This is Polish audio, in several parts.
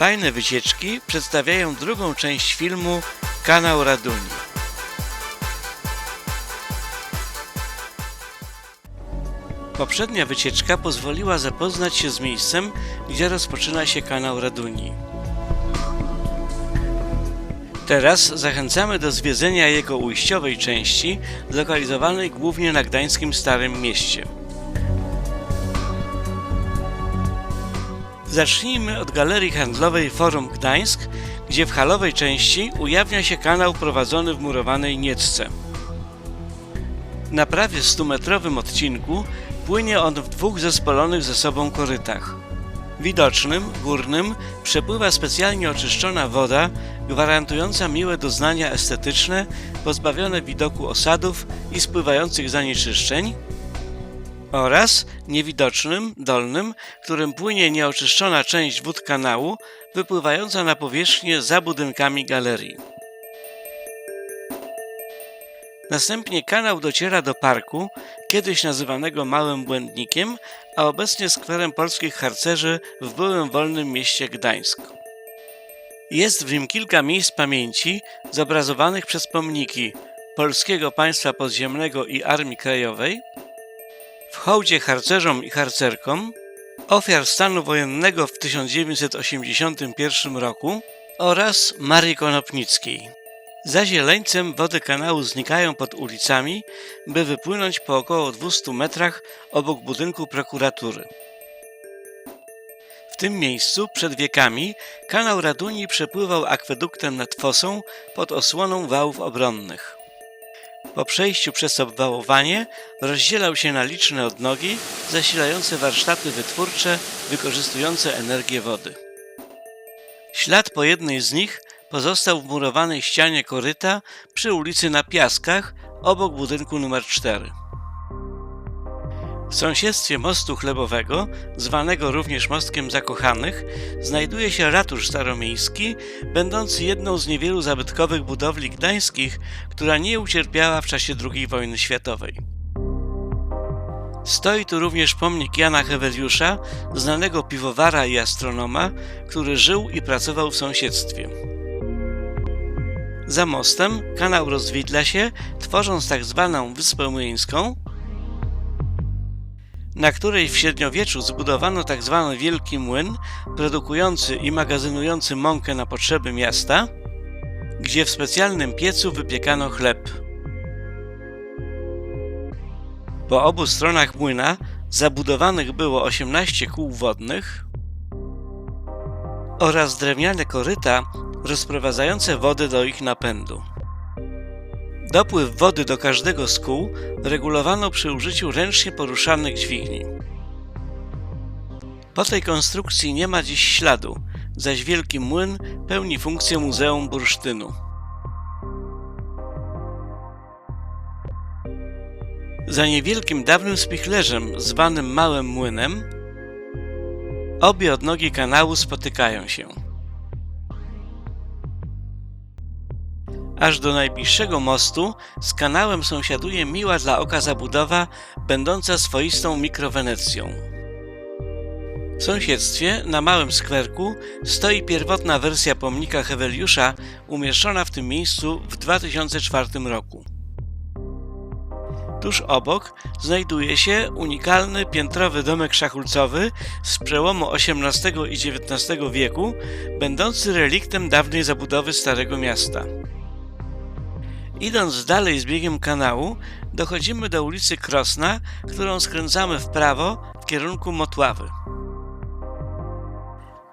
Fajne wycieczki przedstawiają drugą część filmu Kanał Raduni. Poprzednia wycieczka pozwoliła zapoznać się z miejscem, gdzie rozpoczyna się kanał Raduni. Teraz zachęcamy do zwiedzenia jego ujściowej części, zlokalizowanej głównie na gdańskim Starym Mieście. Zacznijmy od galerii handlowej Forum Gdańsk, gdzie w halowej części ujawnia się kanał prowadzony w murowanej niecce. Na prawie 100-metrowym odcinku płynie on w dwóch zespolonych ze sobą korytach. Widocznym, górnym, przepływa specjalnie oczyszczona woda, gwarantująca miłe doznania estetyczne, pozbawione widoku osadów i spływających zanieczyszczeń, oraz niewidocznym, dolnym, którym płynie nieoczyszczona część wód kanału, wypływająca na powierzchnię za budynkami galerii. Następnie kanał dociera do parku, kiedyś nazywanego Małym Błędnikiem, a obecnie skwerem polskich harcerzy w byłym wolnym mieście Gdańsk. Jest w nim kilka miejsc pamięci zobrazowanych przez pomniki Polskiego Państwa Podziemnego i Armii Krajowej, w hołdzie harcerzom i harcerkom, ofiar stanu wojennego w 1981 roku oraz Marii Konopnickiej. Za zieleńcem wody kanału znikają pod ulicami, by wypłynąć po około 200 metrach obok budynku prokuratury. W tym miejscu przed wiekami kanał Raduni przepływał akweduktem nad fosą pod osłoną wałów obronnych. Po przejściu przez obwałowanie rozdzielał się na liczne odnogi zasilające warsztaty wytwórcze wykorzystujące energię wody. Ślad po jednej z nich pozostał w murowanej ścianie koryta przy ulicy na Piaskach obok budynku numer 4. W sąsiedztwie mostu chlebowego, zwanego również Mostkiem Zakochanych, znajduje się ratusz staromiejski, będący jedną z niewielu zabytkowych budowli gdańskich, która nie ucierpiała w czasie II wojny światowej. Stoi tu również pomnik Jana Heweliusza, znanego piwowara i astronoma, który żył i pracował w sąsiedztwie. Za mostem kanał rozwidla się, tworząc tak zwaną Wyspę Młyńską, na której w średniowieczu zbudowano tak zwany wielki młyn, produkujący i magazynujący mąkę na potrzeby miasta, gdzie w specjalnym piecu wypiekano chleb. Po obu stronach młyna zabudowanych było 18 kół wodnych oraz drewniane koryta rozprowadzające wodę do ich napędu. Dopływ wody do każdego z kół regulowano przy użyciu ręcznie poruszanych dźwigni. Po tej konstrukcji nie ma dziś śladu, zaś wielki młyn pełni funkcję Muzeum Bursztynu. Za niewielkim dawnym spichlerzem, zwanym Małym Młynem, obie odnogi kanału spotykają się. Aż do najbliższego mostu z kanałem sąsiaduje miła dla oka zabudowa, będąca swoistą mikrowenecją. W sąsiedztwie, na małym skwerku, stoi pierwotna wersja pomnika Heweliusza, umieszczona w tym miejscu w 2004 roku. Tuż obok znajduje się unikalny piętrowy domek szachulcowy z przełomu XVIII i XIX wieku, będący reliktem dawnej zabudowy Starego Miasta. Idąc dalej z biegiem kanału, dochodzimy do ulicy Krosna, którą skręcamy w prawo w kierunku Motławy.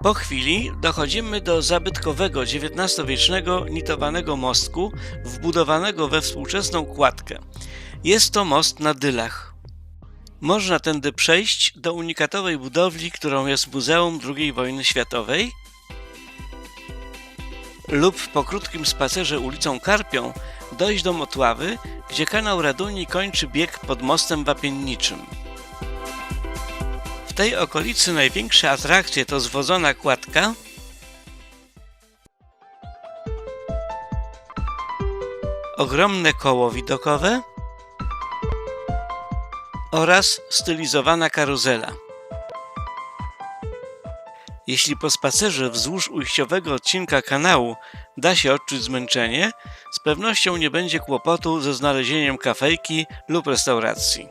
Po chwili dochodzimy do zabytkowego XIX-wiecznego nitowanego mostku, wbudowanego we współczesną kładkę. Jest to most na Dylach. Można tędy przejść do unikatowej budowli, którą jest Muzeum II wojny światowej, lub po krótkim spacerze ulicą Karpią dojść do Motławy, gdzie kanał Raduni kończy bieg pod mostem wapienniczym. W tej okolicy największe atrakcje to zwodzona kładka, ogromne koło widokowe oraz stylizowana karuzela. Jeśli po spacerze wzdłuż ujściowego odcinka kanału da się odczuć zmęczenie, z pewnością nie będzie kłopotu ze znalezieniem kafejki lub restauracji.